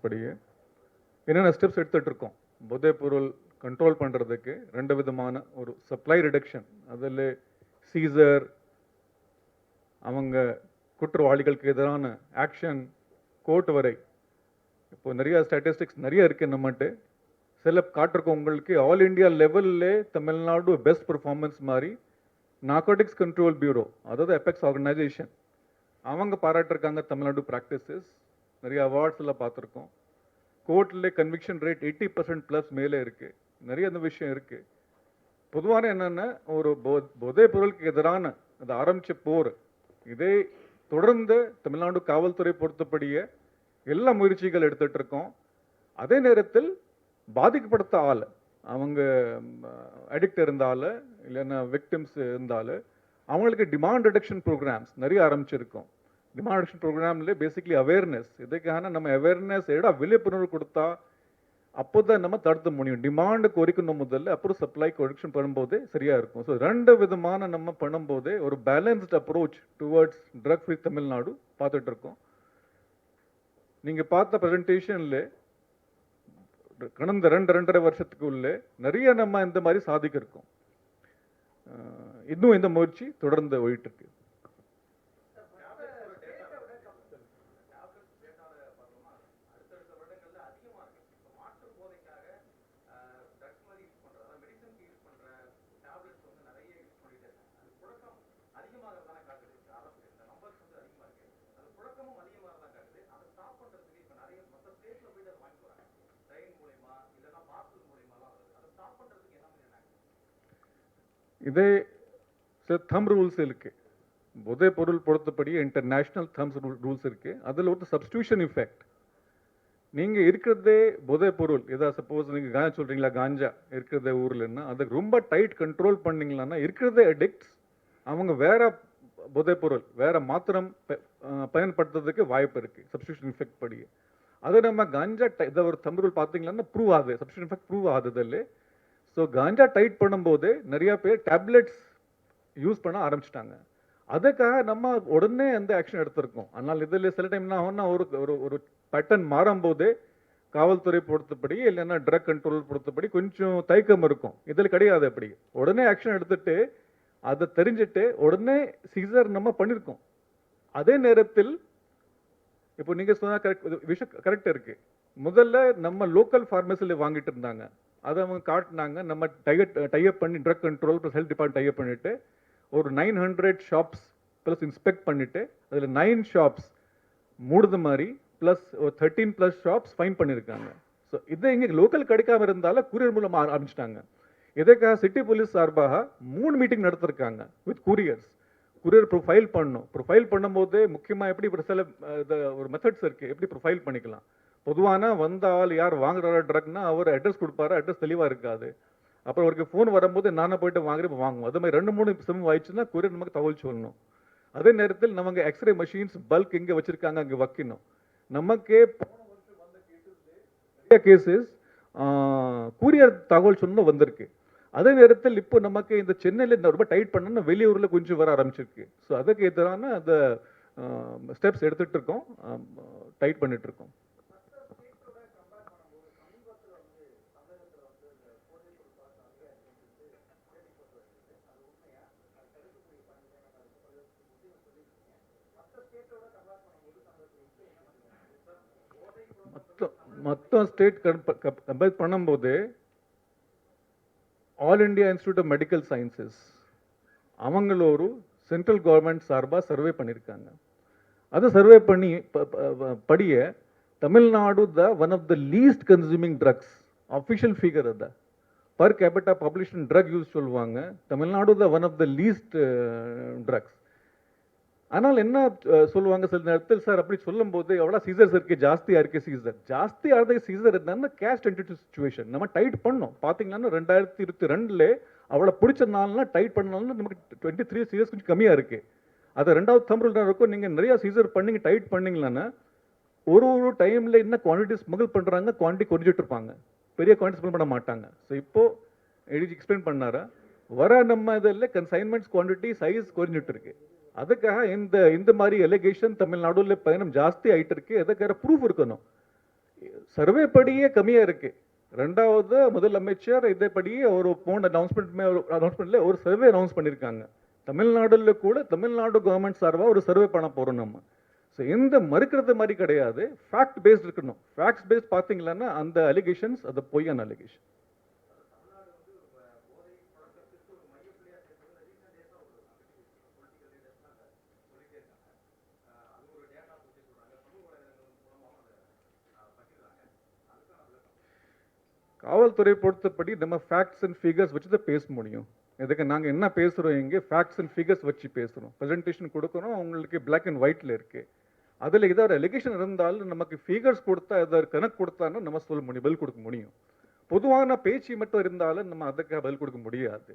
Ordinance படியே என்னென்ன steps எடுத்துட்டு இருக்கோம் பொருள் கண்ட்ரோல் பண்ணுறதுக்கு ரெண்டு விதமான ஒரு சப்ளை ரிடக்ஷன் அதில் சீசர் அவங்க குற்றவாளிகளுக்கு எதிரான ஆக்ஷன் கோர்ட் வரை. இப்போ நிறைய ஸ்டாட்டிஸ்டிக்ஸ் நிறைய இருக்கு நம்மகிட்ட. சில காட்டிருக்கோம் உங்களுக்கு ஆல் இந்தியா லெவல்ல தமிழ்நாடு பெஸ்ட் பர்ஃபார்மன்ஸ் மாதிரி நார்கோட்டிக்ஸ் கண்ட்ரோல் பியூரோ அதாவது எபெக்ஸ் ஆர்கனைசேஷன் அவங்க பாராட்டிருக்காங்க தமிழ்நாடு ப்ராக்டிசஸ் நிறைய அவார்ட்ஸ் எல்லாம் பார்த்துருக்கோம். கோர்ட்டில் conviction rate eighty percent plus மேலே இருக்குது நிறைய அந்த விஷயம் இருக்குது பொதுவான என்னென்னா ஒரு போ- போதைப் பொருளுக்கு எதிரான அது ஆரம்பித்த போர் இதே தொடர்ந்து தமிழ்நாடு காவல்துறை பொறுத்தபடியே எல்லா முயற்சிகள் எடுத்துகிட்டு இருக்கோம் அதே நேரத்தில் பாதிக்கப்படுத்த ஆள் அவங்க அடிக்ட் இருந்தால் இல்லைன்னா விக்டிம்ஸ் இருந்தால் அவங்களுக்கு டிமாண்ட் ரிடக்ஷன் ப்ரோக்ராம்ஸ் நிறைய ஆரம்பிச்சிருக்கோம். டிமாண்ட் ரிடக்ஷன் ப்ரோக்ராம்ல பேசிக்லி அவேர்னஸ் இதுக்கான நம்ம அவேர்னஸ் எடா விழிப்புணர்வு கொடுத்தா அப்போதான் நம்ம தடுத்த முடியும். டிமாண்ட் குறைக்கணும் முதல்ல அப்புறம் சப்ளை கொரிக்ஷன் பண்ணும்போதே சரியா இருக்கும். ஸோ ரெண்டு விதமான நம்ம பண்ணும்போதே ஒரு balanced approach towards drug free Tamil Nadu பார்த்துட்டு இருக்கோம் நீங்க பார்த்த ப்ரெசன்டேஷனில் கடந்த ரெண்டு ரெண்டரை வருஷத்துக்குள்ளே நிறைய நம்ம இந்த மாதிரி சாதிக்கிருக்கோம். இன்னும் இந்த முயற்சி தொடர்ந்து போயிட்டு இருக்கு இதே சில தம் ரூல்ஸ் இருக்கு. போதைப் பொருள் பொறுத்தபடி இன்டர்நேஷ்னல் தம்ஸ் ரூல்ஸ் இருக்கு. அதில் ஒரு சப்ஸ்டியூஷன் இஃபெக்ட் நீங்க இருக்கிறதே போதைப் பொருள் ஏதாவது சப்போஸ் நீங்கள் காஞ்சா சொல்றீங்களா காஞ்சா இருக்கிறதே ஊர்லன்னா அதுக்கு ரொம்ப டைட் கண்ட்ரோல் பண்ணிங்களான்னா இருக்கிறதே அடிக்ட்ஸ் அவங்க வேற போதை பொருள் வேற மாத்திரம் பயன்படுத்துறதுக்கு வாய்ப்பு இருக்கு. சப்ஸ்டியூஷன் இஃபெக்ட் படியே. அது நம்ம காஞ்சா இதை ஒரு தம் ரூல் பார்த்தீங்கன்னா ப்ரூவ் ஆகுது. சப்ஸ்டியூஷன் இஃபெக்ட் ப்ரூவ் ஆகுதில்ல ஸோ காஞ்சா டைட் பண்ணும்போது நிறைய பேர் டேப்லெட்ஸ் யூஸ் பண்ண ஆரம்பிச்சிட்டாங்க. அதுக்காக நம்ம உடனே அந்த ஆக்ஷன் எடுத்திருக்கோம். ஆனால் இதில் சில டைம் என்ன ஆகும்னா ஒரு ஒரு ஒரு பேட்டர்ன் மாறும்போது காவல்துறை பொறுத்தபடி இல்லைன்னா ட்ரக் கண்ட்ரோல் பொறுத்தபடி கொஞ்சம் தயக்கம் இருக்கும். இதில் கிடையாது அப்படி. உடனே ஆக்ஷன் எடுத்துட்டு அதை தெரிஞ்சுட்டு உடனே சீசர் நம்ம பண்ணியிருக்கோம் அதே நேரத்தில் இப்போ நீங்கள் சொன்னால் கரெக்ட் விஷயம் கரெக்ட் இருக்கு. முதல்ல நம்ம லோக்கல் ஃபார்மசியில் வாங்கிட்டு இருந்தாங்க. அதை அவங்க காட்டினாங்க. நம்ம டையட் டைப் பண்ணி drug control plus health department type பண்ணிட்டு ஒரு nine hundred shops plus inspect பண்ணிட்டு அதில் நைன் ஷாப்ஸ் மூடுது மாதிரி ப்ளஸ் ஒரு தேர்ட்டீன் ப்ளஸ் ஷாப்ஸ் ஃபைன் பண்ணியிருக்காங்க ஸோ இதை இங்கே லோக்கல் கிடைக்காம இருந்தாலும் கூரியர் மூலமாக ஆரம்பிச்சிட்டாங்க. இதற்காக சிட்டி போலீஸ் சார்பாக மூணு மீட்டிங் நடத்திருக்காங்க வித் கூரியர்ஸ் கூரியர் ப்ரொஃபைல் பண்ணணும். ப்ரொஃபைல் பண்ணும்போது முக்கியமாக எப்படி ஒரு சில ஒரு மெத்தட்ஸ் இருக்குது எப்படி ப்ரொஃபைல் பண்ணிக்கலாம். பொதுவான வந்த ஆள் யார் வாங்குறாரு ட்ரக்னா அவர் அட்ரஸ் கொடுப்பாரு அட்ரஸ் தெளிவாக இருக்காது. அப்புறம் அவருக்கு ஃபோன் வரும்போது நானே போயிட்டு வாங்குறேன் வாங்குவோம். அது மாதிரி ரெண்டு மூணு சிம் ஆயிடுச்சுன்னா கூரியர் நமக்கு தகவல் சொல்லணும். அதே நேரத்தில் நமக்கு எக்ஸ்ரே மிஷின்ஸ் பல்க் இங்கே வச்சிருக்காங்க அங்கே வைக்கணும். நமக்கே நிறைய கேசஸ் கூரியர் தகவல் சொன்ன வந்திருக்கு. அதே நேரத்தில் இப்போ நமக்கு இந்த சென்னையில் ரொம்ப டைட் பண்ணணும் வெளியூரில் கொஞ்சம் வர ஆரம்பிச்சிருக்கு. ஸோ அதுக்கு எதிரான அந்த ஸ்டெப்ஸ் எடுத்துகிட்டு இருக்கோம். டைட் பண்ணிட்டு மொத்தம் ஸ்டேட் கம்பேர் பண்ணும்போது all India institute of medical sciences அவங்கள ஒரு சென்ட்ரல் கவர்மெண்ட் சார்பாக சர்வே பண்ணியிருக்காங்க அதை சர்வே பண்ணி படிய Tamil Nadu the one of the least consuming drugs official figure அது. Per capita population drug use சொல்லுவாங்க Tamil Nadu the one of the least drugs ஆனால் என்ன சொல்லுவாங்க சில நேரத்தில் சார் அப்படி சொல்லும்போது எவ்வளோ சீசர்ஸ் இருக்கு ஜாஸ்தியாக இருக்கு சீசர். ஜாஸ்தி ஆகிறது சீசர் இருந்தால் கேஷ் டென்டிவ் சுச்சுவேஷன். நம்ம டைட் பண்ணோம். பார்த்தீங்கன்னா ரெண்டாயிரத்தி இருபத்தி ரெண்டில் அவளை பிடிச்ச நாள்லாம் டைட் பண்ணாலும் நமக்கு டுவெண்ட்டி த்ரீ சீசர்ஸ் கொஞ்சம் கம்மியாக இருக்கு. அது ரெண்டாவது தமிழ் இருக்கும். நீங்கள் நிறையா சீசர் பண்ணிங்க டைட் பண்ணீங்களான்னா ஒரு ஒரு டைமில் என்ன குவான்டிட்டி ஸ்மகிள் பண்ணுறாங்க குவான்டிட்டி குறைஞ்சிட்டு இருப்பாங்க. பெரிய குவான்டிட்டி ஸ்மெல் பண்ண மாட்டாங்க. ஸோ இப்போது எழுதி எக்ஸ்பிளைன் பண்ணாரா வர நம்ம இதில் கன்சைன்மெண்ட்ஸ் குவான்டிட்டி சைஸ் குறைஞ்சிட்டு இருக்குது அதுக்காக இந்த இந்த மாதிரி எலிகேஷன் தமிழ்நாடுல பயணம் ஜாஸ்தி ஆகிட்டு இருக்கு அதுக்காக ப்ரூஃப் இருக்கணும்? சர்வே படியே கம்மியாக இருக்கு. ரெண்டாவது முதலமைச்சர் இதேபடி ஒரு போன அனௌன்ஸ்மெண்ட் அனௌன்ஸ்மெண்ட்ல ஒரு சர்வே அனௌன்ஸ் பண்ணியிருக்காங்க. தமிழ்நாடுல கூட தமிழ்நாடு கவர்மெண்ட் சார்பாக ஒரு சர்வே பண்ண போகிறோம் நம்ம. ஸோ எந்த மறுக்கிறது மாதிரி கிடையாது. ஃபேக்ட் பேஸ்ட் இருக்கணும். ஃபேக்ட்ஸ் பேஸ்ட் பார்த்தீங்கன்னா அந்த அலிகேஷன்ஸ் அது பொய்யான அலிகேஷன் காவல்துறை பொறுத்தபடி நம்ம ஃபேக்ட்ஸ் அண்ட் ஃபிகர்ஸ் வச்சு தான் பேச முடியும். இதுக்கு நாங்கள் என்ன பேசுகிறோம் இங்கே ஃபேக்ட்ஸ் அண்ட் ஃபிகர்ஸ் வச்சு பேசுகிறோம் ப்ரெசன்டேஷன் கொடுக்குறோம் அவங்களுக்கு பிளாக் அண்ட் ஒயிட்டில் இருக்குது அதில் எதாவது ஒரு எலிகேஷன் இருந்தாலும் நமக்கு ஃபிகர்ஸ் கொடுத்தா ஏதாவது கணக்கு கொடுத்தான்னா நம்ம சொல்ல முடியும் பதில் கொடுக்க முடியும். பொதுவான பேச்சு மட்டும் இருந்தாலும் நம்ம அதுக்கு பதில் கொடுக்க முடியாது.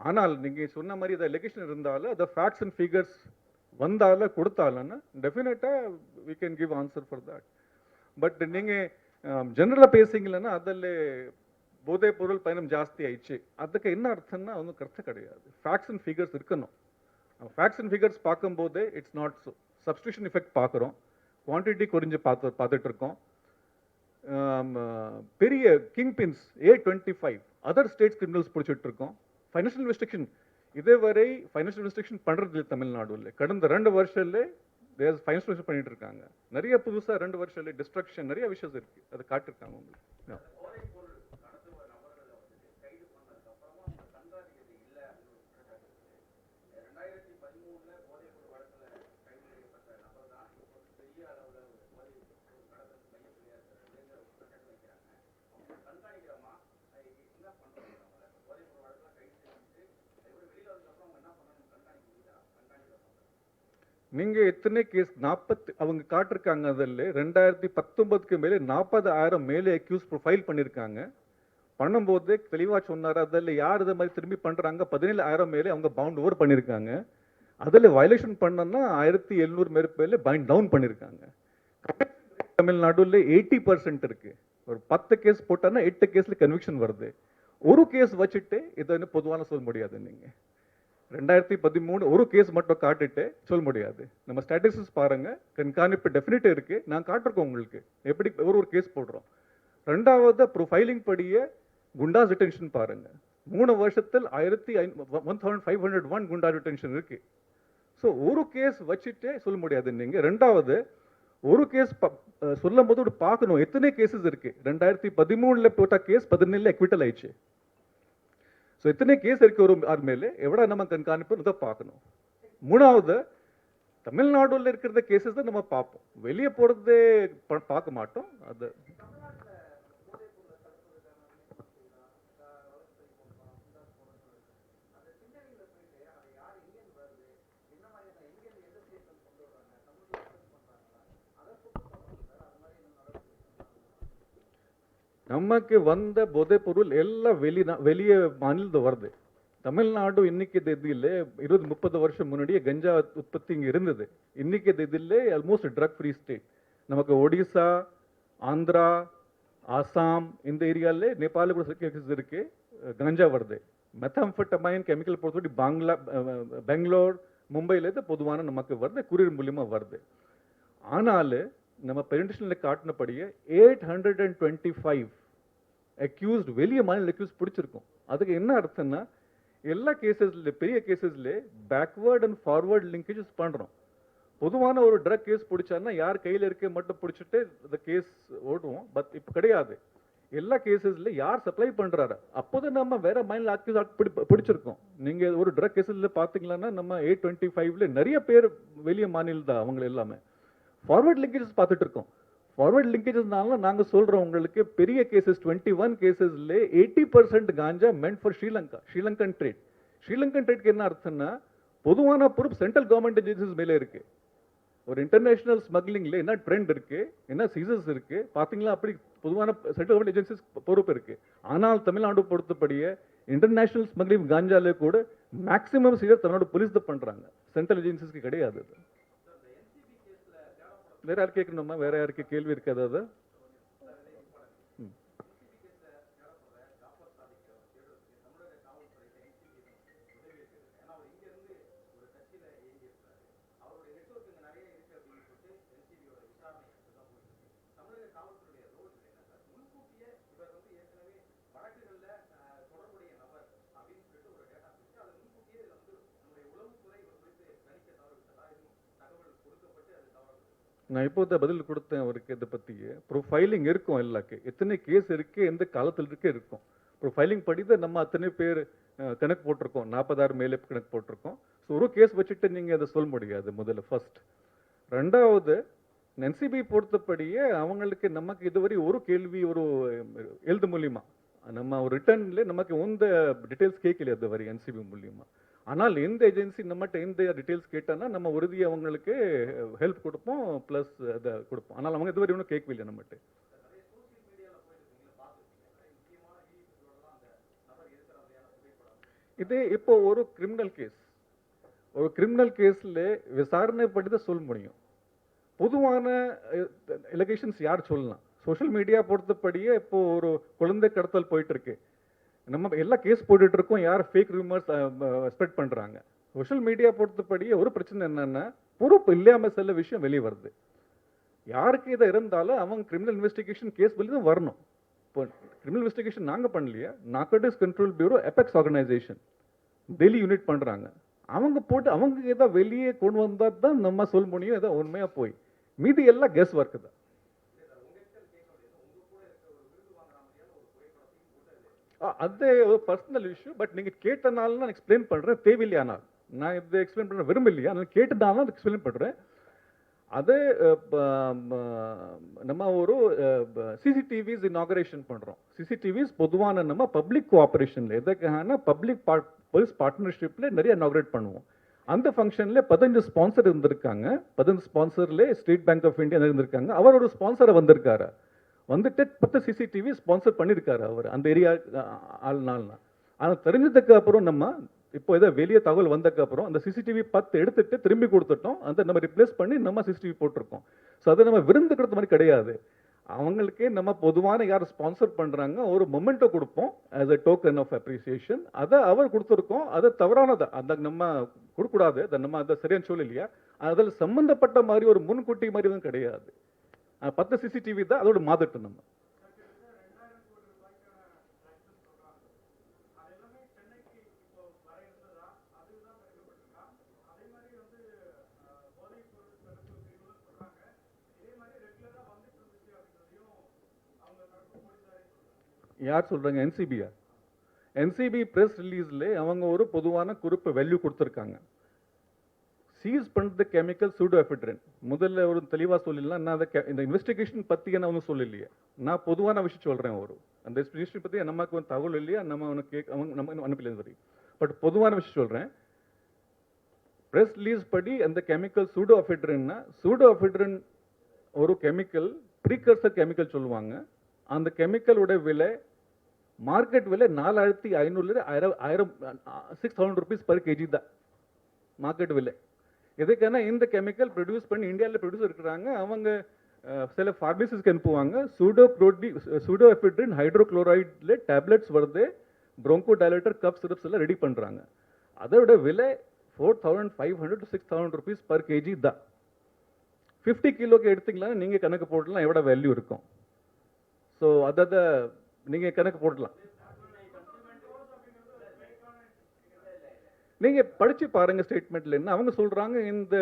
ஆனால் நீங்கள் சொன்ன மாதிரி ஏதாவது எலிகேஷன் இருந்தாலும் அதை ஃபேக்ட்ஸ் அண்ட் ஃபிகர்ஸ் வந்தாலும் கொடுத்தாலன்னா டெஃபினட்டாக we can give answer for that but நீங்கள் ಜನರಲ್ಲ பேசுங்களேன்னா அதில் போதைப் பொருள் பயணம் ஜாஸ்தி ஆயிடுச்சு அதுக்கு என்ன அர்த்தம்னா ஒன்றும் அர்த்தம் கிடையாது ஃபேக்ட்ஸ் அண்ட் ஃபிகர்ஸ் இருக்கணும் ஃபேக்ட்ஸ் அண்ட் ஃபிகர்ஸ் பார்க்கும்போது இட்ஸ் நாட் சப்ஸ்டியூஷன் எஃபெக்ட் பார்க்குறோம் குவான்டிட்டி குறைஞ்சு பார்த்து பார்த்துட்டு இருக்கோம் ஆம், பெரிய kingpins A twenty five other states criminals பிடிச்சிட்டு இருக்கோம் ஃபைனான்ஷியல் இன்வெஸ்டிகேஷன் இதுவரை ஃபைனான்ஷியல் இன்வெஸ்டிகேஷன் பண்றது இல்லை தமிழ்நாடுல கடந்த ரெண்டு வருஷத்துல தேர் ஃபைனான்ஷியல் பண்ணிட்டு இருக்காங்க. நிறைய புதுசா ரெண்டு வருஷத்துல டிஸ்ட்ரக்ஷன் நிறைய விஷயம் இருக்கு. அதை காட்டிருக்காங்க உங்களுக்கு. நீங்க எத்தனை கேஸ் நாற்பத்தி அவங்க காட்டிருக்காங்க அதில் ரெண்டாயிரத்தி பத்தொன்பதுக்கு மேலே நாற்பதாயிரம் மேலே அக்யூஸ் ஃபைல் பண்ணியிருக்காங்க பண்ணும்போது தெளிவா சொன்னார் அதில் யார் இதை மாதிரி திரும்பி பண்றாங்க பதினேழாயிரம் மேலே அவங்க பவுண்ட் ஓவர் பண்ணியிருக்காங்க அதில் வயலேஷன் பண்ணனா ஆயிரத்தி எழுநூறு மேலே பைண்ட் டவுன் பண்ணியிருக்காங்க தமிழ்நாடுல எயிட்டி பர்சன்ட் இருக்கு. ஒரு பத்து கேஸ் போட்டான்னா எட்டு கேஸ்ல கன்விக்ஷன் வருது. ஒரு கேஸ் வச்சுட்டு இதை பொதுவான சொல்ல முடியாது நீங்க. ரெண்டாயிரத்தி பதிமூணு ஒரு கேஸ் மட்டும் காட்டிட்டு சொல்ல முடியாது. நம்ம ஸ்டாட்டிஸ்டிக்ஸ் பாருங்க. கண்காணிப்பு டெஃபினட் இருக்கு. நான் காட்டிருக்கோம் உங்களுக்கு. எப்படி ஒரு ஒரு கேஸ் போடுறோம். ரெண்டாவது ப்ரொஃபைலிங் படியே குண்டாஸ் டிடென்ஷன் பாருங்க. மூணு வருஷத்தில் ஆயிரத்தி one thousand five hundred one குண்டா டிடென்ஷன் இருக்கு. ஸோ ஒரு கேஸ் வச்சுட்டே சொல்ல முடியாது நீங்க. ரெண்டாவது ஒரு கேஸ் சொல்லும் போது பார்க்கணும். எத்தனை கேசஸ் இருக்கு? ரெண்டாயிரத்தி பதிமூணுல போட்ட கேஸ் பதினேழுல எக்விட்டல் ஆயிடுச்சு. ஸோ இத்தனை கேஸ் இருக்கு ஒரு ஆள் மேலே. எவ்வளோ நம்ம கண்காணிப்பு இதை பார்க்கணும். மூணாவது தமிழ்நாடுல இருக்கிற கேசஸ் தான் நம்ம பார்ப்போம். வெளியே போறதே பார்க்க மாட்டோம். அது நமக்கு வந்த போதைப் பொருள் எல்லாம் வெளி வெளியே மாநிலத்து வருது. தமிழ்நாடு இன்னைக்கு இதில் இருபது முப்பது வருஷம் முன்னாடியே கஞ்சா உற்பத்தி இங்கே இருந்தது. இன்னைக்கு இதில் ஆல்மோஸ்ட் ட்ரக் ஃப்ரீ ஸ்டேட் நமக்கு ஒடிசா ஆந்திரா ஆசாம் இந்த ஏரியால நேபாள கூட கேசஸ் இருக்கு. கஞ்சா வருது. மெத்தாம்ஃபெட்டமைன் கெமிக்கல் பொறுத்தவரை பங்களா பெங்களூர் மும்பையிலேருந்து பொதுவான நமக்கு வருது. குரியர் மூலியமாக வருது. ஆனாலும் நம்ம பிரசன்டேஷனில் காட்டினபடியே eight hundred and twenty five accused வெளிய மாநில அக்யூஸ் பிடிச்சிருக்கும். அதுக்கு என்ன அர்த்தம்னா எல்லா கேசஸ்ல பெரிய கேசஸ்ல பேக்வேர்ட் அண்ட் ஃபார்வர்ட் லிங்கேஜஸ் பண்ணுறோம் பொதுவான ஒரு ட்ரக் கேஸ் பிடிச்சான்னா யார் கையில் இருக்க மட்டும் பிடிச்சிட்டு இந்த கேஸ் ஓடுவோம். பட் இப்போ கிடையாது. எல்லா கேசஸ்ல யார் சப்ளை பண்ணுறாரு அப்போதான் நம்ம வேற மாநில அக்யூஸ் பிடிச்சிருக்கோம். நீங்கள் ஒரு ட்ரக் கேசஸ்ல பாத்தீங்கன்னா நம்ம எயிட் டுவெண்ட்டி ஃபைவ்ல நிறைய பேர் வெளிய மாநில தான் அவங்க எல்லாமே. ஃபார்வர்ட் லிங்கேஜஸ் பார்த்துட்டு இருக்கோம். ஃபார்வர்ட் லிங்கேஜஸ்னால நாங்க சொல்கிறோம் உங்களுக்கு பெரிய கேசஸ் டுவெண்ட்டி ஒன் கேசஸ்ல eighty percent ganja meant for Sri Lanka Sri Lankan trade Sri Lankan ட்ரேட்க்கு என்ன அர்த்தம்னா பொதுவான பொறுப்பு சென்ட்ரல் கவர்மெண்ட் ஏஜென்சிஸ் மேலே இருக்கு. ஒரு இன்டர்நேஷனல் ஸ்மக்லிங்ல என்ன ட்ரெண்ட் இருக்கு என்ன சீசஸ் இருக்கு பாத்தீங்களா அப்படி பொதுவான சென்ட்ரல் கவர்மெண்ட் ஏஜென்சிஸ் பொறுப்பு இருக்கு. ஆனால் தமிழ்நாடு பொறுத்தபடியே இன்டர்நேஷனல் ஸ்மக்லிங் காஞ்சாலே கூட மேக்ஸிமம் சீசர் தமிழ்நாடு போலீஸ் தான் பண்றாங்க. சென்ட்ரல் ஏஜென்சிஸ்க்கு கிடையாது வேற யார் கேட்கணுமா? வேற யாருக்கு கேள்வி இருக்காதா? நான் இப்போதான் பதில் கொடுத்தேன் அவருக்கு இதை பற்றி ப்ரொஃபைலிங் இருக்கும் எல்லாக்கு எத்தனை கேஸ் இருக்கு எந்த காலத்தில் இருக்கே இருக்கும். ப்ரொஃபைலிங் படி தான் நம்ம அத்தனை பேர் கணக்கு போட்டிருக்கோம். நாற்பதாயிரம் மேலே கணக்கு போட்டிருக்கோம். ஸோ ஒரு கேஸ் வச்சுட்டு நீங்கள் அதை சொல்ல முடியாது முதல்ல ஃபர்ஸ்ட் ரெண்டாவது என்சிபி பொறுத்தபடியே அவங்களுக்கு நமக்கு இதுவரை ஒரு கேள்வி ஒரு எழுத மூலியமா. நம்ம ஒரு ரிட்டர்ன்ல நமக்கு உந்த டீட்டெயில்ஸ் கேட்கல அதுவரை என்சிபி மூலியமா. ஆனால் இந்த ஏஜென்சி நம்மகிட்ட இந்த டீட்டெயில்ஸ் கேட்டான்னா நம்ம உறுதி அவங்களுக்கு ஹெல்ப் கொடுப்போம் ப்ளஸ் அதை கொடுப்போம். ஆனால் அவங்க இதுவரை இன்னும் கேட்கவில்லை நம்மகிட்ட இது இப்போ ஒரு கிரிமினல் கேஸ் ஒரு கிரிமினல் கேஸில் விசாரணை படி தான் சொல்ல முடியும். பொதுவான எலிகேஷன்ஸ் யார் சொல்லலாம்? சோஷியல் மீடியா பொறுத்தபடியே இப்போது ஒரு குழந்தை கடத்தல் போயிட்டு இருக்கு. நம்ம எல்லா கேஸ் போட்டுட்டு இருக்கோம் யார் ஃபேக் ரூமர்ஸ் ஸ்ப்ரெட் பண்ணுறாங்க சோஷியல் மீடியா பொறுத்தபடி ஒரு பிரச்சனை என்னென்னா பொறுப்பு இல்லாமல் சில விஷயம் வெளியே வருது. யாருக்கு இதை இருந்தாலும் அவங்க கிரிமினல் இன்வெஸ்டிகேஷன் கேஸ் வெளியே தான் வரணும். இப்போ கிரிமினல் இன்வெஸ்டிகேஷன் நாங்கள் பண்ணலையா narcotics control bureau apex organisation Delhi unit பண்ணுறாங்க அவங்க போட்டு அவங்க எதாவது வெளியே கொண்டு வந்தால் தான் நம்ம சொல்ல முடியும் எதாவது உண்மையாக போய். மீதி எல்லாம் கெஸ் ஒர்க் தான். அது ஒரு பர்சனல் இஷ்யூ பட் நீங்கள் கேட்டனால நான் எக்ஸ்பிளைன் பண்ணுறேன் தேவையில்லையா நான் இதை எக்ஸ்பிளைன் பண்ண விரும்பலையா? நான் கேட்டதால எக்ஸ்பிளைன் பண்ணுறேன் அது நம்ம ஒரு சிசிடிவிஸ் இனாகரேஷன் பண்ணுறோம் சிசிடிவிஸ் பொதுவான நம்ம பப்ளிக் கோஆப்ரேஷனில் எதுக்கான பப்ளிக் போலீஸ் பார்ட்னர்ஷிப்பில் நிறைய இனாகரேட் பண்ணுவோம். அந்த ஃபங்க்ஷன்ல பதினஞ்சு ஸ்பான்சர் இருந்திருக்காங்க. பதினஞ்சு ஸ்பான்சர்லேயே ஸ்டேட் பேங்க் ஆஃப் இந்தியா இருந்திருக்காங்க. அவர் ஒரு ஸ்பான்சரை வந்திருக்காரு. வந்துட்டு பத்து சிசிடிவி ஸ்பான்சர் பண்ணியிருக்காரு அவர் அந்த ஏரியா ஆள்னால்னா. ஆனால் தெரிஞ்சதுக்கு அப்புறம் நம்ம இப்போ ஏதோ வெளியே தகவல் வந்ததுக்கு அப்புறம் அந்த சிசிடிவி பத்து எடுத்துட்டு திரும்பி கொடுத்துட்டோம். அந்த நம்ம ரிப்ளேஸ் பண்ணி நம்ம சிசிடிவி போட்டிருக்கோம். ஸோ அதை நம்ம விருந்துக்கிறது மாதிரி கிடையாது. அவங்களுக்கே நம்ம பொதுவான யார் ஸ்பான்சர் பண்ணுறாங்க ஒரு மொமெண்ட்டை கொடுப்போம். As a token of appreciation அதை அவர் கொடுத்துருக்கோம். அது தவறானது. அந்த நம்ம கொடுக்கூடாது அதை நம்ம அதை சரியான சொல்லலையா அதில் சம்மந்தப்பட்ட மாதிரி ஒரு முன்கூட்டி மாதிரி எதுவும் கிடையாது. பத்து சிசிடிவி தான் அதோட மாதட்டும் நம்ம. யார் சொல்றாங்க? என்சிபியா என்சிபி பிரஸ் ரிலீஸ்ல அவங்க ஒரு பொதுவான குறிப்பு வெல்யூ கொடுத்துருக்காங்க. சீஸ் பண்ணுறது கெமிக்கல் சூடோஎஃபிட்ரின் முதல்ல ஒரு தெளிவாக சொல்லிடலாம். நான் அதை இந்த இன்வெஸ்டிகேஷன் பற்றி நான் ஒன்றும் சொல்லலையே. நான் பொதுவான விஷயம் சொல்கிறேன் ஒரு அந்த இன்வெஸ்டிகேஷன் பற்றி நமக்கு ஒரு தகவல் இல்லையா? நம்ம அவனுக்கு கேட்க அவங்க நம்ம அனுப்பல சரி பட் பொதுவான விஷயம் சொல்கிறேன் ப்ரெஸ் ரிலீஸ் படி அந்த கெமிக்கல் சூடோஎஃபிட்ரின்னா சூடோஎஃபிட்ரின் ஒரு கெமிக்கல் ப்ரீகர்சர் கெமிக்கல் சொல்லுவாங்க. அந்த கெமிக்கலோட விலை மார்க்கெட் விலை நாலாயிரத்தி ஐநூறுல ஆயிரம் ஆயிரம் six thousand rupees per KG தான். மார்க்கெட் விலை. எதுக்கான இந்த கெமிக்கல் ப்ரொடியூஸ் பண்ணி இந்தியாவில் ப்ரொடியூஸ் இருக்கிறாங்க. அவங்க சில ஃபார்மசிஸ்க்கு அனுப்புவாங்க. சூடோ ப்ரோடி சூடோ எஃபிட்ரின் ஹைட்ரோக்ளோரைடில் டேப்லெட்ஸ் வருது. ப்ரோங்கோ டைலேட்டர் கப் சிரப்ஸ் எல்லாம் ரெடி பண்ணுறாங்க அதோட விலை four thousand five hundred to six thousand rupees per KG தான். ஃபிஃப்டி கிலோக்கு எடுத்தீங்களா நீங்கள் கணக்கு போடலாம். எவ்வளோ வேல்யூ இருக்கும். ஸோ அதை நீங்கள் கணக்கு போடலாம். நீங்க படிச்சு பாருங்க ஸ்டேட்மெண்ட்ல என்ன அவங்க சொல்றாங்க இந்த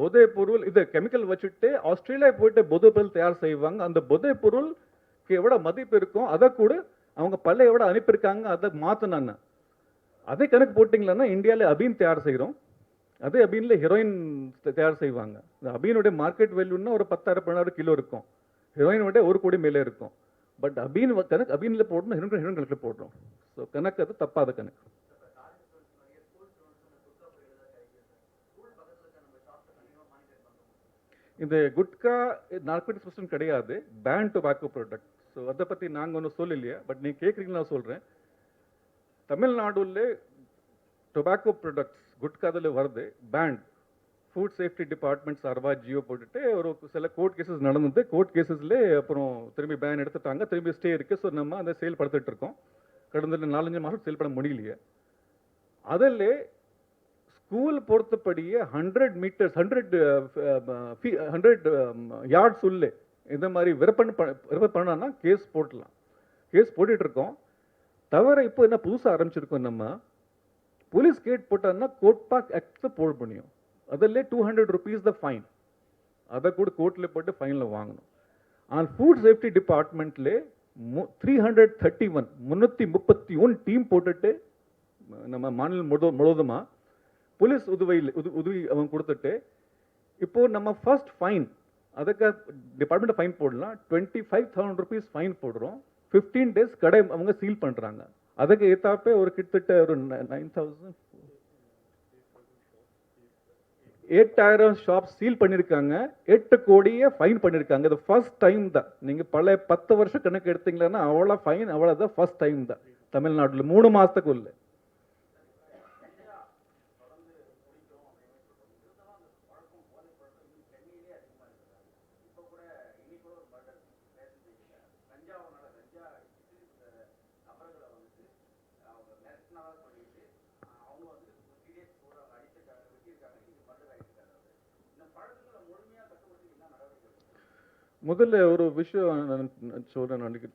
போதை பொருள் இது கெமிக்கல் வச்சுட்டு ஆஸ்திரேலியா போயிட்டு போதை பொருள் தயார் செய்வாங்க. அந்த போதை பொருளுக்கு எவ்வளோ மதிப்பு இருக்கும்? அதை கூட அவங்க பல்ல எவ்வளோ அனுப்பியிருக்காங்க? அதை மாத்தினாங்க அதே கணக்கு போட்டிங்களன்னா இந்தியாவில் அபீன் தயார் செய்கிறோம் அதே அபீனில் ஹெரோயின் தயார் செய்வாங்க. இந்த அபீனுடைய மார்க்கெட் வேல்யூன்னா ஒரு பத்தாயிரம் பதினாறு கிலோ இருக்கும். ஹெரோயினோட ஒரு கோடி மேலே இருக்கும். பட் அபீன் கணக்கு அபீனில் போடணும் ஹெரோயின் ஹெரோயின் கணக்கில் போடுறோம். ஸோ கணக்கு அது தப்பாத கணக்கு. இந்த குட்கா நார்கோட்டிக்ஸ் பர்சன் கிடையாது பேன் டொபாக்கோ ப்ராடக்ட் ஸோ அதை பற்றி நாங்கள் ஒன்றும் சொல்லலையா பட் நீங்கள் கேட்குறீங்கன்னு நான் சொல்கிறேன் தமிழ்நாடுல டொபாக்கோ ப்ராடக்ட்ஸ் குட்கா அதில் வருது பேண்ட் ஃபுட் சேஃப்டி டிபார்ட்மெண்ட் சார்பாக ஜியோ போட்டுட்டு ஒரு சில கோர்ட் கேசஸ் நடந்தது. கோர்ட் கேசஸ்ல அப்புறம் திரும்பி பேன் எடுத்துட்டாங்க திரும்பி ஸ்டே இருக்குது ஸோ நம்ம அதை செயல்படுத்திட்டு இருக்கோம். கடந்த நாலஞ்சு மாதம் செயல்பட முடியலையே. அதில் school பொறுத்தபடியே hundred metres hundred hundred yards உள்ளே. இந்த மாதிரி விற்பனை பண்ண விற்பனை பண்ணோன்னா கேஸ் போடலாம் கேஸ் போட்டுட்ருக்கோம் தவிர இப்போ என்ன புதுசாக ஆரம்பிச்சிருக்கோம் நம்ம? போலீஸ் கேட் போட்டோம்னா கோர்ட் பாக் ஆக்ட் போட முடியும். அதில் two hundred rupees the fine அதை கூட கோர்ட்டில் போட்டு ஃபைனில் வாங்கணும். ஆனால் ஃபுட் சேஃப்டி டிபார்ட்மெண்ட்லே த்ரீ ஹண்ட்ரட் தேர்ட்டி ஒன் முந்நூற்றி முப்பத்தி ஒன் டீம் போட்டுட்டு நம்ம மாநிலம் முழு முழுவதுமாக போலீஸ் உதவியில் உது உதவி அவங்க கொடுத்துட்டு இப்போ நம்ம ஃபர்ஸ்ட் ஃபைன் அதுக்கு டிபார்ட்மெண்ட் ஃபைன் போடலாம் twenty five thousand rupees fine போடுறோம் ஃபிஃப்டீன் டேஸ் கடை அவங்க சீல் பண்ணுறாங்க அதுக்கு ஏத்தாப்பே ஒரு கிட்டத்தட்ட ஒரு நைன் தௌசண்ட் எட்டாயிரம் ஷாப் சீல் பண்ணியிருக்காங்க எட்டு கோடியே ஃபைன் பண்ணியிருக்காங்க இது ஃபர்ஸ்ட் டைம் தான். நீங்கள் பல பத்து வருஷம் கணக்கு எடுத்தீங்கன்னா அவ்வளோ ஃபைன் அவ்வளோதான் ஃபர்ஸ்ட் டைம் தான். தமிழ்நாட்டில் மூணு மாதத்துக்குள்ள முதல்ல ஒரு விஷயம் நான் சொல்றேன் அன்னைக்கு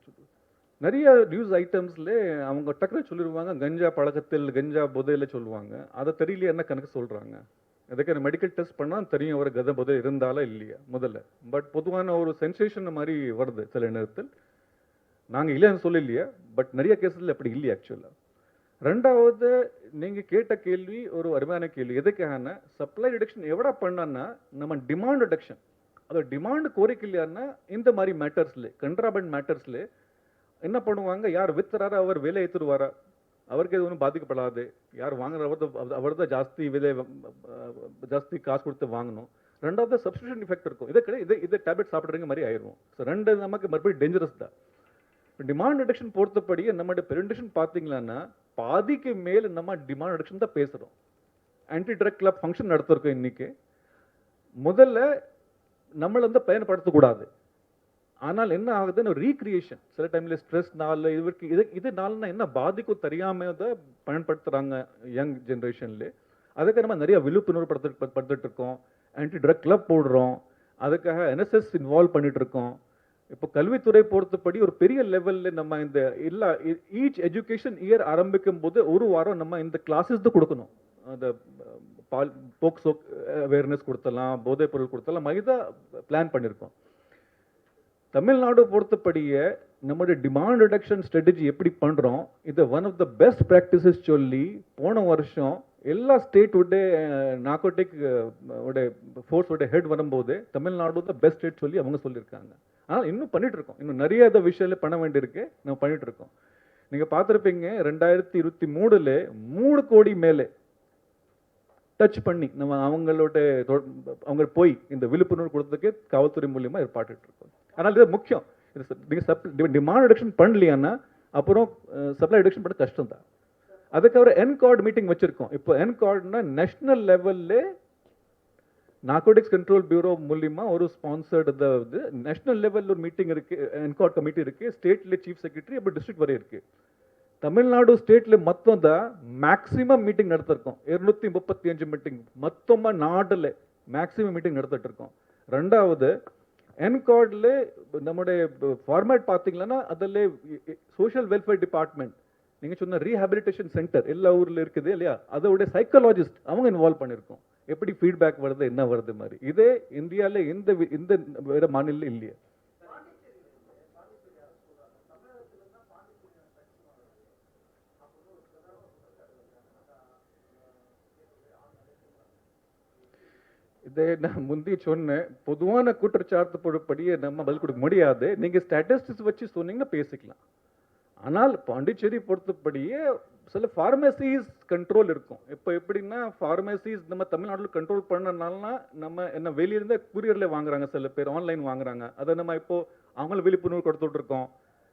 நிறைய நியூஸ் ஐட்டம்ஸ்ல அவங்க டக்குனு சொல்லிடுவாங்க கஞ்சா பழக்கத்தில் கஞ்சா புதையில சொல்லுவாங்க. அதை தெரியல என்ன கணக்கு சொல்றாங்க? அதுக்கு மெடிக்கல் டெஸ்ட் பண்ணால் தெரியும் ஒரு கதை புதை இருந்தாலும் இல்லையா முதல்ல. பட் பொதுவான ஒரு சென்சேஷன் மாதிரி வருது சில நேரத்தில். நாங்கள் இல்லைன்னு சொல்லலையா பட் நிறைய கேஸில் அப்படி இல்லையா ஆக்சுவலா ரெண்டாவது நீங்கள் கேட்ட கேள்வி ஒரு அருமையான கேள்வி. எதுக்கான சப்ளை ரிடக்ஷன் எவ்வளோ பண்ணான்னா நம்ம டிமாண்ட் ரிடக்ஷன் அதை டிமாண்ட் கோரிக்கலையான்னா இந்த மாதிரி மேட்டர்ஸ்ல கண்ட்ராபண்ட் மேட்டர்ஸ்ல என்ன பண்ணுவாங்க? யார் வித்துறாரோ? அவர் விலை ஏற்றுருவாரா அவருக்கு எது ஒன்றும் பாதிக்கப்படாது. யார் வாங்குறவர் அவர் தான் ஜாஸ்தி விலை ஜாஸ்தி காசு கொடுத்து வாங்கணும். ரெண்டாவது சப்ஸ்டியூஷன் இஃபெக்ட் இருக்கும். இதை கிடையாது இதை இதை டேப்லெட் சாப்பிட்றங்க மாதிரி ஆயிரும் ஸோ ரெண்டு நமக்கு மறுபடியும் டேஞ்சரஸ் தான். டிமாண்ட் ரிடக்ஷன் பொறுத்தபடியே நம்மளுடைய பெருண்டேஷன் பார்த்தீங்களான்னா பாதிக்கு மேல் நம்ம டிமாண்ட் ரிடக்ஷன் தான் பேசுகிறோம் ஆன்டி ட்ரக் கிளப் ஃபங்க்ஷன் நடத்திருக்கோம் இன்னைக்கு. முதல்ல நம்மளை வந்து பயன்படுத்தக்கூடாது. ஆனால் என்ன ஆகுதுன்னு ரீக்ரியேஷன் சில டைம்ல ஸ்ட்ரெஸ் நாள் இது இது இதனால என்ன பாதிக்கும் தெரியாம தான் பயன்படுத்துறாங்க யங் ஜென்ரேஷன்ல அதுக்கு நம்ம நிறைய விழிப்புணர்வு படுத்து படுத்துட்டு இருக்கோம். ஆன்டி ட்ரக் கிளப் போடுறோம். அதுக்காக என்எஸ்எஸ் இன்வால்வ் பண்ணிட்டு இருக்கோம். இப்போ கல்வித்துறை பொறுத்தபடி ஒரு பெரிய லெவல்ல நம்ம இந்த எல்லா ஈச் எஜுகேஷன் இயர் ஆரம்பிக்கும் போது ஒரு வாரம் நம்ம இந்த கிளாஸஸ் தான் கொடுக்கணும். அந்த பால் போக்சோ அவேர்னஸ் கொடுத்தலாம் போதைப் பொருள் கொடுத்தலாம் மைதா பிளான் பண்ணியிருக்கோம் தமிழ்நாடு பொறுத்தபடியே நம்முடைய டிமாண்ட் ரிடக்ஷன் ஸ்ட்ராட்டஜி எப்படி பண்ணுறோம் இது one of the best practices சொல்லி போன வருஷம் எல்லா ஸ்டேட் உடைய நார்கோட்டிக் உடைய ஃபோர்ஸ் ஹெட் வரும்போது தமிழ்நாடு தான் பெஸ்ட் ஸ்டேட் சொல்லி அவங்க சொல்லியிருக்காங்க. ஆனால் இன்னும் பண்ணிட்டு இருக்கோம் இன்னும் நிறைய இதை விஷயம் பண்ண வேண்டியிருக்கு. நம்ம பண்ணிட்டு இருக்கோம் பார்த்துருப்பீங்க ரெண்டாயிரத்தி இருபத்தி மூணுல மூணு கோடி மேலே டச் பண்ணி நம்ம அவங்களோட அவங்க போய் இந்த விழிப்புணர்வு கொடுத்ததுக்கு காவல்துறை மூலியமா ஏற்பாட்டு இருக்கோம் ஆனால் இது முக்கியம். இது சப் டிமாண்ட் ரிடக்ஷன் பண்ணலையான்னா அப்புறம் சப்ளை ரிடக்ஷன் பண்ண கஷ்டம் தான் அதுக்கப்புறம் என்கார்டு மீட்டிங் வச்சிருக்கோம். இப்போ என்கார்டுனா நேஷனல் லெவல்ல நார்கோட்டிக்ஸ் கண்ட்ரோல் பியூரோ மூலியமா ஒரு ஸ்பான்சர்டு வந்து நேஷனல் லெவல்ல ஒரு மீட்டிங் இருக்கு என்கார்ட் கமிட்டி இருக்கு ஸ்டேட்ல சீஃப் செக்ரட்டரி அப்புறம் டிஸ்ட்ரிக்ட் வரை இருக்கு. தமிழ்நாடு ஸ்டேட்ல மொத்தம் தான் மேக்ஸிமம் மீட்டிங் நடத்திருக்கோம். இருநூத்தி முப்பத்தி அஞ்சு மீட்டிங் மொத்தமா நாடுல மேக்ஸிமம் மீட்டிங் நடத்திட்டு இருக்கோம் ரெண்டாவது என்கார்டில் நம்முடைய ஃபார்மேட் பார்த்தீங்கன்னா அதில் சோஷியல் வெல்ஃபேர் டிபார்ட்மெண்ட் நீங்கள் சொன்ன ரீஹாபிலிட்டேஷன் சென்டர் எல்லா ஊரில் இருக்குது இல்லையா? அதோடைய சைக்காலஜிஸ்ட் அவங்க இன்வால்வ் பண்ணியிருக்கோம். எப்படி ஃபீட்பேக் வருது என்ன வருது மாதிரி. இதே இந்தியாவில் எந்த இந்த வேறு மாநிலம் இல்லையே. இதை நான் முந்தி சொன்னேன். பொதுவான குற்றச்சாட்டு பொறுப்படியே நம்ம பதில் கொடுக்க முடியாது. நீங்கள் ஸ்டாட்டிஸ்டிக்ஸ் வச்சு சொன்னீங்கன்னா பேசிக்கலாம். ஆனால் பாண்டிச்சேரி பொறுத்தபடியே சில ஃபார்மசிஸ் கண்ட்ரோல் இருக்கும். இப்போ எப்படின்னா ஃபார்மசிஸ் நம்ம தமிழ்நாட்டில் கண்ட்ரோல் பண்ணனால நம்ம என்ன வெளியிருந்து கூரியரில் வாங்குறாங்க சில பேர் ஆன்லைன் வாங்குறாங்க. அதை நம்ம இப்போ அவங்கள விழிப்புணர்வு கொடுத்துட்ருக்கோம் இருக்கோம்.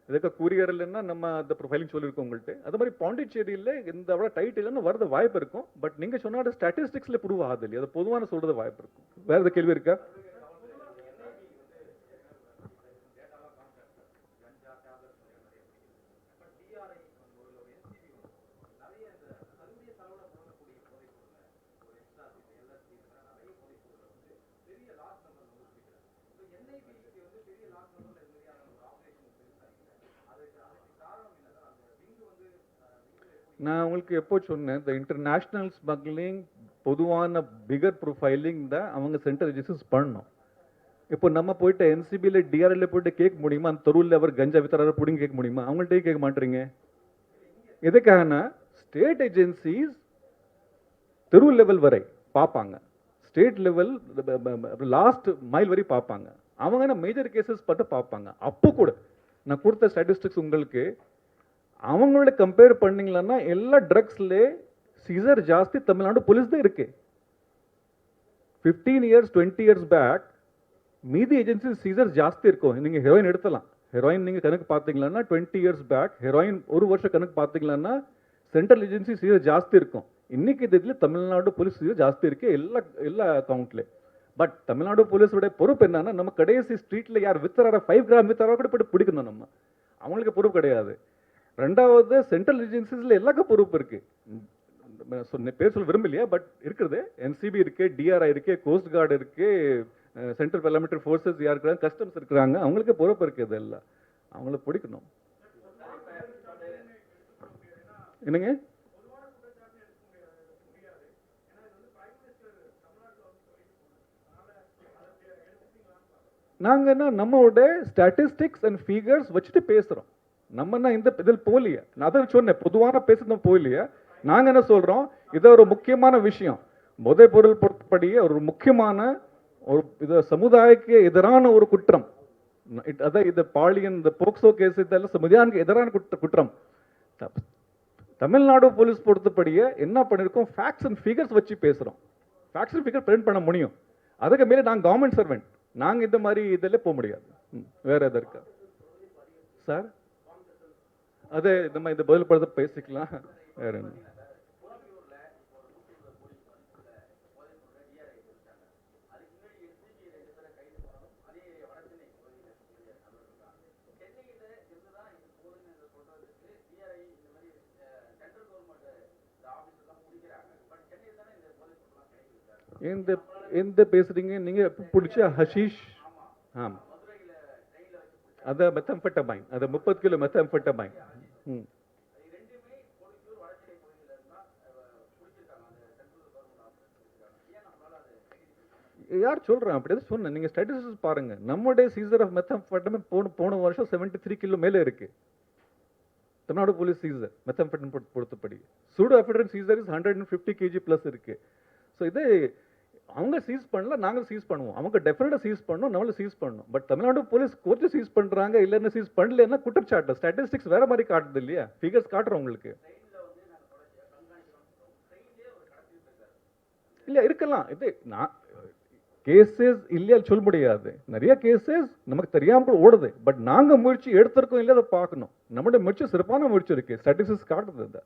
இதுக்கு இல்லைன்னா நம்ம அந்த ப்ரொஃபைலிங் சொல்லியிருக்கோம் உங்கள்கிட்ட. அது மாதிரி பாண்டிச்சேரியில் இந்த அவ்வளோ டைட் இல்லைன்னு வரது வாய்ப்பு இருக்கும். பட் நீங்கள் சொன்னால் ஸ்டாட்டிஸ்டிக்ஸில் ப்ரூவ் ஆகுது இல்லையா அது பொதுவான சொல்றது வாய்ப்பு இருக்கும். வேற ஏதாவது கேள்வி இருக்கா? நான் உங்களுக்கு எப்போ சொன்னேன் இந்த இன்டர்நேஷ்னல் ஸ்மக்லிங் பொதுவான பிகர் ப்ரொஃபைலிங் தான் அவங்க சென்டர் ரெஜிஸ்டர்ஸ் பண்ணணும். இப்போ நம்ம போயிட்டு என்சிபியில் டிஆர்எல்ல போயிட்டு கேட்க முடியுமா? அந்த தெருவில் அவர் கஞ்சா வித்தரார பிடிங்க கேட்க முடியுமா? அவங்கள்ட்டே கேட்க மாட்டீங்க எதுக்காகனா ஸ்டேட் ஏஜென்சிஸ் தெரு லெவல் வரை பார்ப்பாங்க. ஸ்டேட் லெவல் லாஸ்ட் மைல் வரை பார்ப்பாங்க. அவங்க மேஜர் கேசஸ் பட்டு பார்ப்பாங்க. அப்போ கூட நான் கொடுத்த ஸ்டாட்டிஸ்டிக்ஸ் உங்களுக்கு அவங்களோட கம்பேர் பண்ணீங்களன்னா எல்லா ட்ரக்ஸ்லேயே சீசர் ஜாஸ்தி தமிழ்நாடு போலீஸ் தான் இருக்கு. Fifteen years twenty years back மீதி ஏஜென்சி சீசர் ஜாஸ்தி இருக்கும். நீங்கள் ஹெரோயின் எடுத்தலாம். ஹெரோயின் நீங்கள் கணக்கு பார்த்தீங்களன்னா டுவெண்ட்டி இயர்ஸ் பேக் ஹெரோயின் ஒரு வருஷம் கணக்கு பார்த்தீங்களன்னா சென்ட்ரல் ஏஜென்சி சீசர் ஜாஸ்தி இருக்கும். இன்னைக்கு தேதியில் தமிழ்நாடு போலீஸ் சீசர் ஜாஸ்தி இருக்குது எல்லா எல்லா அக்கௌண்ட்ல பட் தமிழ்நாடு போலீஸோட பொறுப்பு என்னன்னா நம்ம கடைசி ஸ்ட்ரீட்டில் யார் வித்தரார ஃபைவ் கிராம் வித்தரார கூட போட்டு பிடிக்கணும் நம்ம. அவங்களுக்கு பொறுப்பு கிடையாது. ரெண்டாவது சென்ட்ரல் ஏஜென்சிஸில் எல்லாருக்கும் பொறுப்பு இருக்குது சொன்ன பேர் சொல்ல விரும்பலையா பட் இருக்கிறது என்சிபி இருக்குது டிஆர்ஐ இருக்குது கோஸ்ட் கார்டு இருக்குது சென்ட்ரல் பெர்லமெண்ட்ரி ஃபோர்ஸஸ் யார் இருக்கிறாங்க கஸ்டம்ஸ் இருக்கிறாங்க. அவங்களுக்கு பொறுப்பு இருக்குது இதெல்லாம். அவங்கள பிடிக்கணும். என்னங்க? நாங்கள் என்ன நம்மளோட ஸ்டாட்டிஸ்டிக்ஸ் அண்ட் ஃபிகர்ஸ் வச்சுட்டு பேசுகிறோம் நம்ம என்ன இந்த இதில் போகலையே. நான் அதை சொன்னேன் பொதுவான பேசுறது போகலையே. நாங்கள் என்ன சொல்றோம்? இது ஒரு முக்கியமான விஷயம். போதைப் பொருள் பொறுத்தபடியே ஒரு முக்கியமான ஒரு இது சமுதாயக்கு எதிரான ஒரு குற்றம். அதான் இந்த பாலியன் இந்த போக்சோ கேஸ் இதெல்லாம் சமுதாயத்துக்கு எதிரான குற்ற குற்றம். தமிழ்நாடு போலீஸ் பொறுத்தபடியே என்ன பண்ணியிருக்கோம் ஃபேக்ட்ஸ் அண்ட் ஃபிகர்ஸ் வச்சு பேசுறோம். ஃபேக்ட்ஸ் அண்ட் ஃபிகர் பிரிண்ட் பண்ண முடியும். அதுக்கு மேலே நாங்கள் கவர்மெண்ட் சர்வெண்ட் நாங்கள் இந்த மாதிரி இதில் போக முடியாது. வேறு வேற சார்? அதே நம்ம இந்த பதில் படத்தை பேசிக்கலாம். வேற என்ன? எந்த எந்த பேசுறீங்க? நீங்க பிடிச்ச ஹஷீஷ்? ஆம். அத மெத்தம்பெட்டமைன் அதை முப்பது கிலோ மெத்தம்பெட்டமைன் ம். யார் சொல்கிறேன் அப்படி தான் சொன்னேன். நீங்க ஸ்டாட்டிஸ்டிக்ஸ் பாருங்க. நம்முடைய சீசர் ஆஃப் மெத்தம்பட்டமே போன போன வருஷம் 73 த்ரீ கிலோ மேலே இருக்கு. தமிழ்நாடு போலீஸ் சீசர் மெத்தம்பட்டம் பொறுத்தபடி pseudo எஃபெட்ரின் Caesar is hundred and fifty KG plus இருக்கு. ஸோ இது அவங்க சீஸ் பண்ணல நாங்க சீஸ் பண்ணுவோம். அவங்க டெஃபினட்டாக சீஸ் பண்ணணும் நம்மளும் சீஸ் பண்ணணும். But Tamil Nadu police court cheese பண்றாங்க இல்லைன்னு சீஸ் பண்ணலன்னா குற்றச்சாட்டு. ஸ்டாட்டிஸ்டிக்ஸ் வேற மாதிரி காட்டுது இல்லையா? ஃபிகர்ஸ் காட்டுறோம் உங்களுக்கு. இல்ல இருக்கலாம். இது நான் கேசஸ் இல்லையா சொல்ல முடியாது. நிறைய கேசஸ் நமக்கு தெரியாமல் ஓடுது. பட் நாங்க முயற்சி எடுத்திருக்கோம் இல்லையா அதை பார்க்கணும். நம்மளுடைய முயற்சி சிறப்பான முயற்சி இருக்கு. ஸ்டாட்டிஸ்டிக்ஸ் காட்டுறது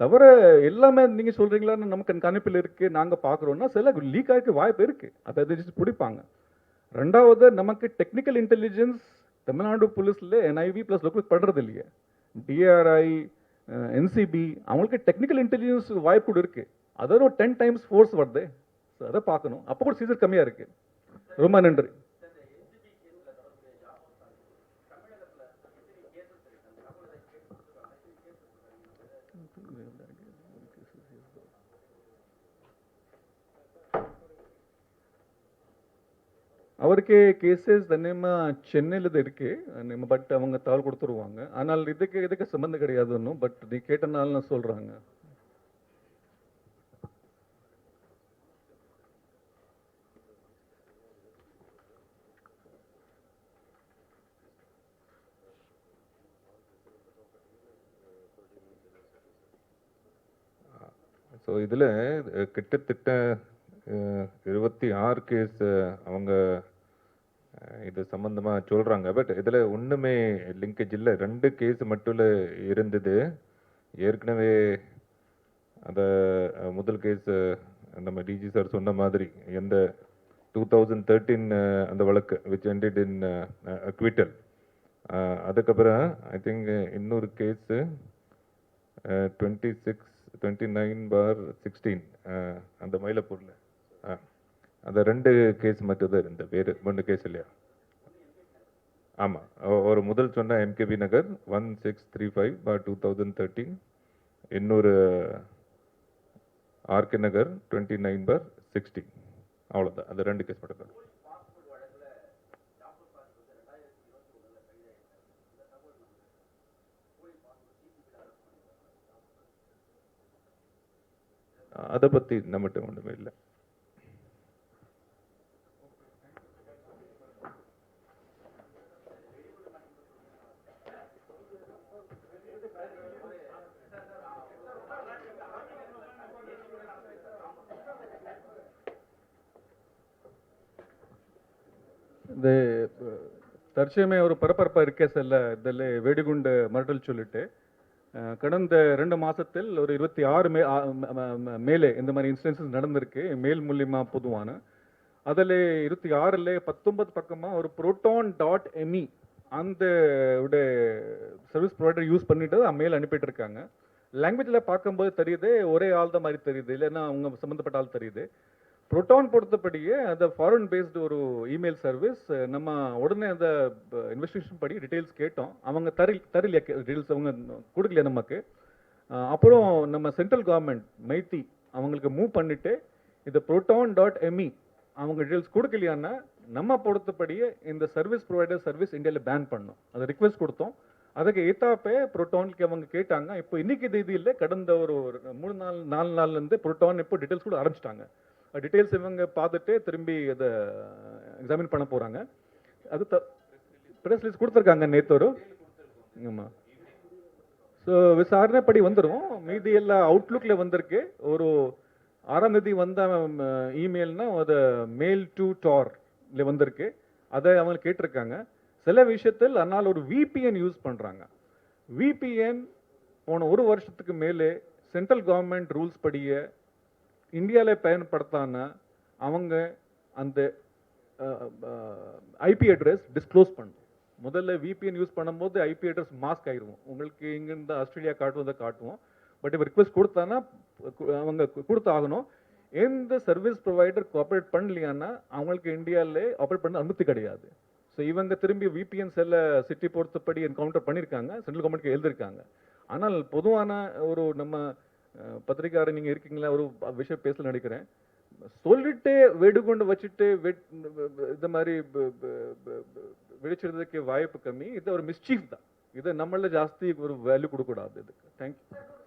தவிர எல்லாமே நீங்கள் சொல்கிறீங்களான்னு நமக்கு கணிப்பில் இருக்குது நாங்கள் பார்க்குறோன்னா சில லீக் ஆகிக்க வாய்ப்பு இருக்குது அதை எதிர்த்து பிடிப்பாங்க. ரெண்டாவது நமக்கு டெக்னிக்கல் இன்டெலிஜென்ஸ் தமிழ்நாடு போலீஸில் என்ஐவி ப்ளஸ் லோக்கல் படுறது இல்லையே. டிஆர்ஐ என்சிபி அவங்களுக்கு டெக்னிக்கல் இன்டெலிஜென்ஸ் வாய்ப்பு கூட இருக்கு. அதோட டென் டைம்ஸ் ஃபோர்ஸ் வருது. அதை பார்க்கணும். அப்போ கூட சீசர் கம்மியாக இருக்குது ரொம்ப நன்றி. அவருக்கு கேசஸ் ನಿಮ್ಮ ಚೆನ್ನೈಲದ இருக்கு ನಿಮ್ಮ பட் அவங்க தாள் கொடுத்துருவாங்க ஆனால் இதுக்கு இதுக்கு சம்பந்தம் கிடையாது ஒன்றும் பட் நீ கேட்டனால நான் சொல்றாங்க ஸோ இதில் கிட்டத்தட்ட அஹ், இருபத்தி ஆறு கேஸ் அவங்க இது சம்மந்தமாக சொல்கிறாங்க பட் இதில் ஒன்றுமே லிங்கேஜ் இல்லை. ரெண்டு கேஸ் மட்டும் இருந்தது. ஏற்கனவே அந்த முதல் கேஸ் நம்ம டிஜி சார் சொன்ன மாதிரி எந்த டூ தௌசண்ட் தேர்ட்டீன் அந்த வழக்கு விச் எண்டட் இன் அக்விட்டல் அதுக்கப்புறம் ஐ திங்க் இன்னொரு case twenty six twenty nine bar sixteen அந்த மயிலப்பூரில். அந்த ரெண்டு கேஸ் மட்டும் தான் இருந்த வேறு ரெண்டு கேஸ் இல்லையா? ஆமாம் ஒரு முதல் சொன்ன MKB Nagar one six three five bar two thousand thirteen இன்னொரு RK Nagar twenty nine bar sixty அவ்வளோதான் அந்த ரெண்டு கேஸ் மட்டும் தான். அதை பற்றி நம்மகிட்ட ஒன்றுமே இல்லை. தற்சமயம் ஒரு பரபரப்பாக இருக்கே செல்ல இதில் வெடிகுண்டு மிரட்டல் சொல்லிட்டு கடந்த ரெண்டு மாசத்தில் ஒரு இருபத்தி ஆறு மே மேலே இந்த மாதிரி இன்சிடென்சஸ் நடந்திருக்கு மேல் மூலியமா பொதுவான. அதில் இருபத்தி ஆறில் பத்தொன்பது பக்கமாக ஒரு புரோட்டான் டாட் எம்இ அந்த சர்வீஸ் ப்ரொவைடர் யூஸ் பண்ணிட்டு தான் மேல் அனுப்பிட்டு இருக்காங்க லாங்குவேஜில் பார்க்கும்போது தெரியுது ஒரே ஆள் தான் மாதிரி தெரியுது இல்லைன்னா அவங்க சம்மந்தப்பட்ட ஆள் தெரியுது. புரோட்டான் பொறுத்தபடியே அந்த ஃபாரின் பேஸ்டு ஒரு இமெயில் சர்வீஸ் நம்ம உடனே அந்த இன்வெஸ்டிகேஷன் படி டீடைல்ஸ் கேட்டோம். அவங்க தரி தரலையா டீடைல்ஸ் அவங்க கொடுக்கலையா நமக்கு? அப்புறம் நம்ம சென்ட்ரல் கவர்மெண்ட் மைத்தி அவங்களுக்கு மூவ் பண்ணிட்டு இந்த புரோட்டான் டாட் எம்இ அவங்க டீடைல்ஸ் கொடுக்கலையான்னா நம்ம பொறுத்தபடியே இந்த சர்வீஸ் ப்ரொவைடர் சர்வீஸ் இந்தியாவில் பேன் பண்ணோம். அதை ரிக்வெஸ்ட் கொடுத்தோம். அதுக்கு ஏத்தாப்பே புரோட்டானுக்கு அவங்க கேட்டாங்க. இப்போ இன்னைக்கு தேதியில் கடந்த ஒரு ஒரு மூணு நாள் நாலு நாள்லேருந்து புரோட்டான் இப்போ டீடைல்ஸ் கூட ஆரம்பிச்சிட்டாங்க. டீட்டெயில்ஸ் இவங்க பார்த்துட்டு திரும்பி அதை எக்ஸாமின் பண்ண போகிறாங்க அது த ப்ரெஸ் ரிலீஸ் கொடுத்துருக்காங்க நேற்று ஒரு. ஆமாம் ஸோ விசாரணைப்படி வந்துடும் மீதி எல்லாம் அவுட்லுக்கில் வந்திருக்கு. ஒரு ஆறாம் தேதி வந்த இமெயில்னா அது மெயில் டு டார்ல வந்திருக்கு. அதை அவங்க கேட்டிருக்காங்க. சில விஷயத்தில் அதனால் ஒரு விபிஎன் யூஸ் பண்ணுறாங்க விபிஎன் போன ஒரு வருஷத்துக்கு மேலே சென்ட்ரல் கவர்மெண்ட் ரூல்ஸ் படியே இந்தியாவில் பயன்படுத்தான அவங்க அந்த ஐபி அட்ரஸ் டிஸ்க்ளோஸ் பண்ணும். முதல்ல விபிஎன் யூஸ் பண்ணும்போது ஐபி அட்ரஸ் மாஸ்க் ஆயிடுவோம் உங்களுக்கு இங்கிருந்து ஆஸ்திரேலியா காட்டுவதை காட்டுவோம். பட் இப்போ ரிக்வஸ்ட் கொடுத்தானா அவங்க கொடுத்தாகணும். எந்த சர்வீஸ் ப்ரொவைடர் கோஆப்ரேட் பண்ணலையான்னா அவங்களுக்கு இந்தியாவிலே ஆப்ரேட் பண்ண அனுமதி கிடையாது. ஸோ இவங்க திரும்பி விபிஎன் செல்ல சிட்டி பொறுத்தபடி என்கவுண்டர் பண்ணியிருக்காங்க சென்ட்ரல் கவர்மெண்ட்க்கு எழுதியிருக்காங்க ஆனால் பொதுவான ஒரு நம்ம அஹ், நீங்கள் இருக்கீங்களா? ஒரு விஷயம் பேசல நினைக்கிறேன். சொல்லிட்டு வெடுகுண்டு வச்சுட்டு வெட் இந்த மாதிரி ப- வெடிச்சிடுறதுக்கு வாய்ப்பு கம்மி. இது ஒரு மிஸ்சீஃப் தான். இதை நம்மள ஜாஸ்தி ஒரு வேல்யூ கொடுக்கக்கூடாது இதுக்கு. தேங்க்யூ